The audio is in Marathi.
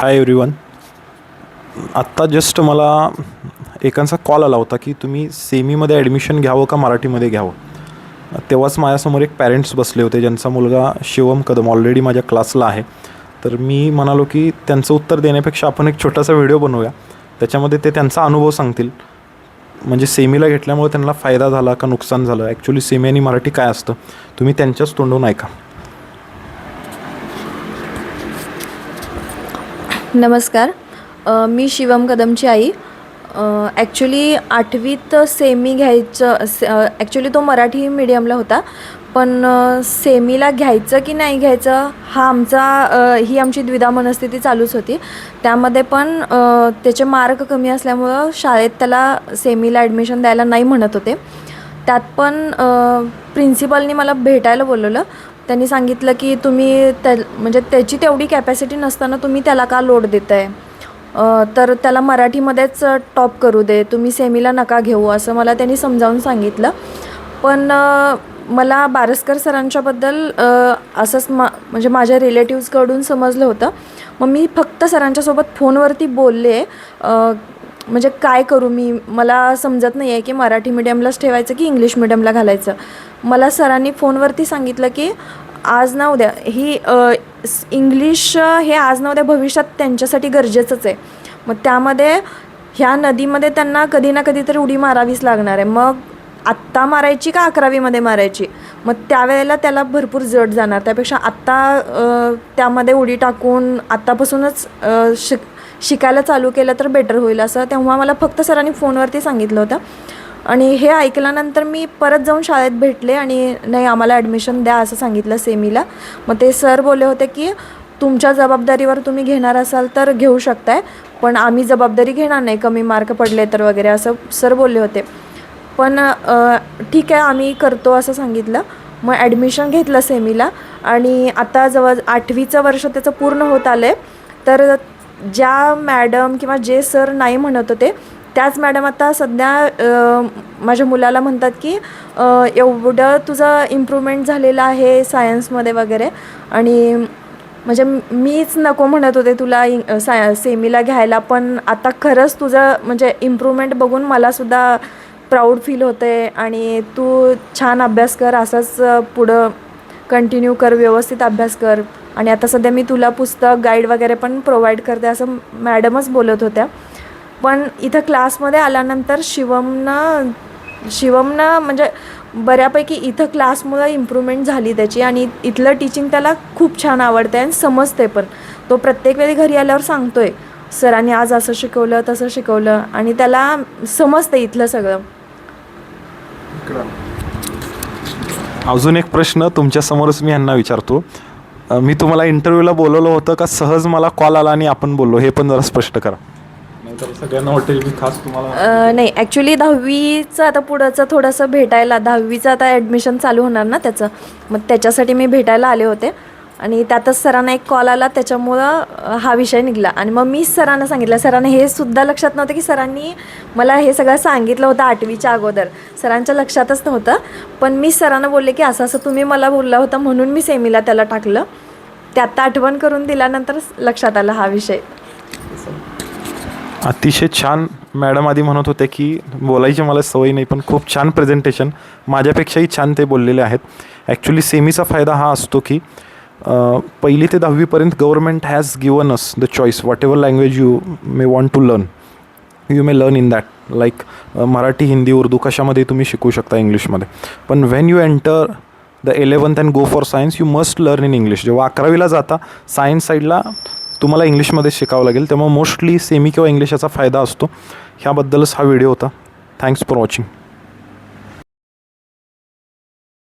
हाय एव्हरीवन आत्ता जस्ट मला एकांचा कॉल आला होता की तुम्ही सेमीमध्ये ॲडमिशन घ्यावं का मराठीमध्ये घ्यावं? तेव्हाच माझ्यासमोर एक पॅरेंट्स बसले होते ज्यांचा मुलगा शिवम कदम ऑलरेडी माझ्या क्लासला आहे. तर मी म्हणालो की त्यांचं उत्तर देण्यापेक्षा आपण एक छोटासा व्हिडिओ बनवूया. त्याच्यामध्ये ते त्यांचा अनुभव सांगतील. म्हणजे सेमीला घेतल्यामुळे त्यांना फायदा झाला का नुकसान झालं? ॲक्च्युली सेमी आणि मराठी काय असतं? तुम्ही त्यांच्याच तोंडून ऐका. नमस्कार. मी शिवम कदमची आई. ॲक्च्युली आठवीत सेमी घ्यायचं से ॲक्च्युली तो मराठी मीडियमला होता. पण सेमीला घ्यायचं की नाही घ्यायचं हा आमचा ही आमची द्विधा मनस्थिती चालूच होती. त्यामध्ये पण त्याचे मार्क कमी असल्यामुळं शाळेत त्याला सेमीला ॲडमिशन द्यायला नाही म्हणत होते. त्यात पण प्रिन्सिपलनी मला भेटायला बोलवलं. त्यांनी सांगितलं की तुम्ही त्या म्हणजे त्याची तेवढी कॅपॅसिटी नसताना तुम्ही त्याला का लोड देत आहे तर त्याला मराठीमध्येच टॉप करू दे. तुम्ही सेमीला नका घेऊ असं मला त्यांनी समजावून सांगितलं. पण मला बारसकर सरांच्याबद्दल असंच मा म्हणजे माझ्या रिलेटिव्सकडून समजलं होतं. मग मी फक्त सरांच्यासोबत फोनवरती बोलले. म्हणजे काय करू मी? मला समजत नाही आहे की मराठी मीडियमलाच ठेवायचं की इंग्लिश मिडियमला घालायचं. मला सरांनी फोनवरती सांगितलं की आज ना उद्या. ही इंग्लिश हे आज ना उद्या भविष्यात त्यांच्यासाठी गरजेचंच आहे. मग त्यामध्ये ह्या नदीमध्ये त्यांना कधी ना कधीतरी उडी मारावीच लागणार आहे. मग आत्ता मारायची का अकरावीमध्ये मारायची? मग त्यावेळेला त्याला भरपूर जड जाणार. त्यापेक्षा आत्ता त्यामध्ये उडी टाकून आत्तापासूनच शिक शिकायला चालू केलं तर बेटर होईल असं तेव्हा मला फक्त सरांनी फोनवरती सांगितलं होतं. आणि हे ऐकल्यानंतर मी परत जाऊन शाळेत भेटले आणि नाही आम्हाला ॲडमिशन द्या असं सांगितलं सेमीला. मग ते सर बोलले होते की तुमच्या जबाबदारीवर तुम्ही घेणार असाल तर घेऊ शकताय पण आम्ही जबाबदारी घेणार नाही कमी मार्क पडले तर वगैरे असं सर बोलले होते. पण ठीक आहे आम्ही करतो असं सांगितलं. मग ॲडमिशन घेतलं सेमीला आणि आता जवळ आठवीचं वर्ष त्याचं पूर्ण होत आलं आहे तर ज्या मॅडम किंवा जे सर नाही म्हणत होते त्याच मॅडम आता सध्या माझ्या मुलाला म्हणतात की एवढं तुझं इम्प्रूव्हमेंट झालेलं आहे सायन्समध्ये वगैरे आणि म्हणजे मीच नको म्हणत होते तुला साय सेमीला घ्यायला पण आता खरंच तुझं म्हणजे इम्प्रूव्हमेंट बघून मलासुद्धा प्राऊड फील होते आणि तू छान अभ्यास कर असंच पुढं कंटिन्यू कर व्यवस्थित अभ्यास कर. आणि आता सध्या मी तुला पुस्तक गाईड वगैरे पण प्रोव्हाइड करते असं मॅडमच बोलत होत्या. पण इथं क्लासमध्ये आल्यानंतर शिवमनं शिवमनं म्हणजे बऱ्यापैकी इथं क्लासमुळं इम्प्रूव्हमेंट झाली त्याची आणि इथलं टीचिंग त्याला खूप छान आवडते आणि समजते पण. तो प्रत्येक वेळी घरी आल्यावर सांगतोय सरांनी आज असं शिकवलं तसं शिकवलं. आणि त्याला समजतं इथलं सगळं. अजून एक प्रश्न तुमच्यासमोरच मी यांना विचारतो. मी तुम्हाला इंटरव्ह्यूला बोलवलं होतं का सहज मला कॉल आला आणि आपण बोललो. हे पण जरा स्पष्ट करा. नाहीतर सगळ्यांना वाटेल मी खास तुम्हाला अ, नाही ॲक्च्युली दहावीचं आता पुढंचं थोडंसं भेटायला दहावीचं आता ॲडमिशन चालू होणार ना त्याचं. मग त्याच्यासाठी मी भेटायला आले होते. आणि त्यातच सरांना एक कॉल आला त्याच्यामुळं हा विषय निघाला. आणि मग मी सरांना सांगितलं. सरांना हे सुद्धा लक्षात नव्हतं की सरांनी मला हे सगळं सांगितलं होतं आठवीच्या अगोदर. सरांच्या लक्षातच नव्हतं. पण मी सरांना बोलले की असं असं तुम्ही मला बोलला होता म्हणून मी सेमीला त्याला टाकलं. त्यात आठवण करून दिल्यानंतर लक्षात आला हा विषय. अतिशय छान मॅडम आधी म्हणत होते की बोलायची मला सवय नाही पण खूप छान प्रेझेंटेशन माझ्यापेक्षाही छान ते बोललेले आहेत. ॲक्च्युली सेमीचा फायदा हा असतो की पहिली ते दहावीपर्यंत government has given us the choice whatever language you may want to learn you may learn in that like Marathi Hindi Urdu कशामध्ये तुम्ही शिकू शकता इंग्लिशमध्ये. पण when you enter the eleventh and go for science you must learn in English जेव्हा अकरावीला जाता सायन्स साईडला तुम्हाला इंग्लिशमध्ये शिकावं लागेल. त्यामुळे मोस्टली सेमी किंवा इंग्लिश याचा फायदा असतो. ह्याबद्दलच हा व्हिडिओ होता. Thanks for watching